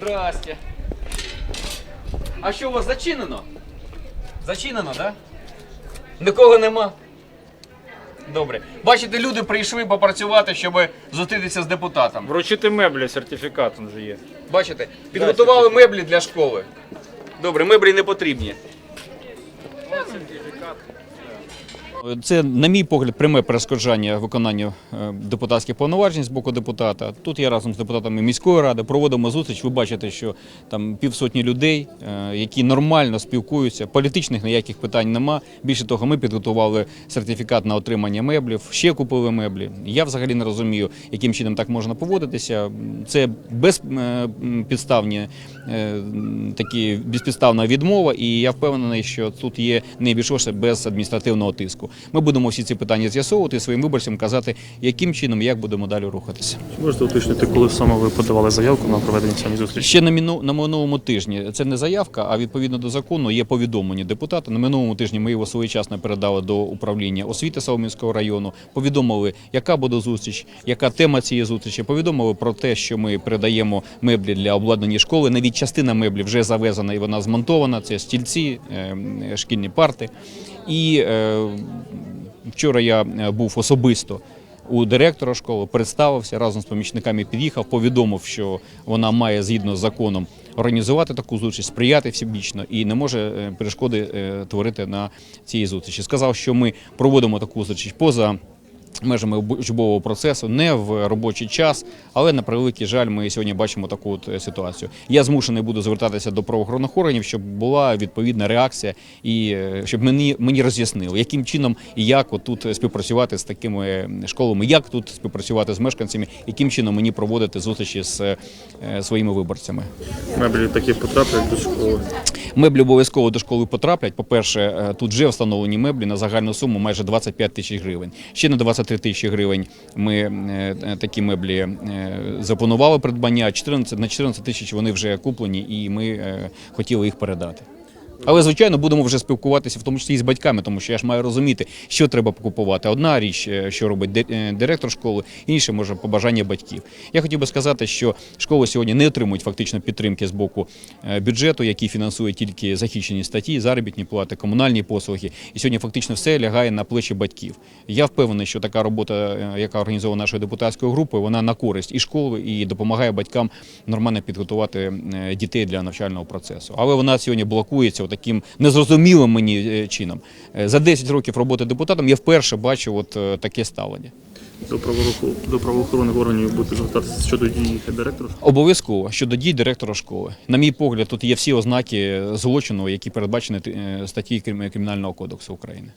Здрасте. А що у вас зачинено? Зачинено, так? Да? Нікого нема. Добре. Бачите, люди прийшли попрацювати, щоб зустрітися з депутатом. Вручити меблі, сертифікат вже є. Бачите, підготували меблі для школи. Добре, меблі не потрібні. Це, на мій погляд, пряме перешкоджання виконання е, депутатських повноважень з боку депутата. Тут я разом з депутатами міської ради проводимо зустріч. Ви бачите, що там півсотні людей, е, які нормально спілкуються. Політичних ніяких питань нема. Більше того, ми підготували сертифікат на отримання меблів, ще купили меблі. Я взагалі не розумію, яким чином так можна поводитися. Це безпідставні е, такі безпідставна відмова, і я впевнений, що тут є не без адміністративного тиску. Ми будемо всі ці питання з'ясовувати і своїм виборцям казати, яким чином, як будемо далі рухатися. Чи можете уточнити, коли саме ви подавали заявку на проведення цієї зустрічі? Ще на міну на минулому тижні це не заявка, а відповідно до закону є повідомлення депутата. На минулому тижні ми його своєчасно передали до управління освіти Соломінського району. Повідомили, яка буде зустріч, яка тема цієї зустрічі. Повідомили про те, що ми передаємо меблі для обладнання школи. Навіть частина меблів вже завезена і вона змонтована. Це стільці, е, шкільні парти. І е, вчора я е, був особисто у директора школи, представився разом з помічниками. Під'їхав, повідомив, що вона має згідно з законом організувати таку зустріч, сприяти всебічно і не може е, перешкоди е, творити на цій зустрічі. Сказав, що ми проводимо таку зустріч поза. Межами учбового процесу не в робочий час, але на превеликий жаль, ми сьогодні бачимо таку от е, ситуацію. Я змушений буду звертатися до правоохоронних органів, щоб була відповідна реакція і е, щоб мені мені роз'яснили, яким чином і як тут співпрацювати з такими школами, як тут співпрацювати з мешканцями, яким чином мені проводити зустрічі з е, своїми виборцями. Меблі такі потраплять до школи. Меблі обов'язково до школи потраплять. По-перше, е, тут вже встановлені меблі на загальну суму майже 25 тисяч гривень. Ще на 23 тисячі гривень ми е, такі меблі е, запланували придбання. 14, на 14 тисяч вони вже куплені, і ми е, хотіли їх передати. Але звичайно будемо вже спілкуватися, в тому числі і з батьками, тому що я ж маю розуміти, що треба купувати. Одна річ, е, що робить е, директор школи, інша може побажання батьків. Я хотів би сказати, що школи сьогодні не отримують фактично підтримки з боку е, бюджету, який фінансує тільки захищені статті, заробітні плати, комунальні послуги. І сьогодні фактично все лягає на плечі батьків. Я впевнений, що така робота, яка організована нашою депутатською групою, вона на користь і школи, і допомагає батькам нормально підготувати дітей для навчального процесу. Але вона сьогодні блокується таким незрозумілим мені е, чином. Е, За 10 років роботи депутатом я вперше бачу от е, таке ставлення. До, правоохоронних органів будете звертатися щодо дій директора. Обов'язково щодо дій директора школи. На мій погляд, тут є всі ознаки злочину, які передбачені статті Кримінального кодексу України.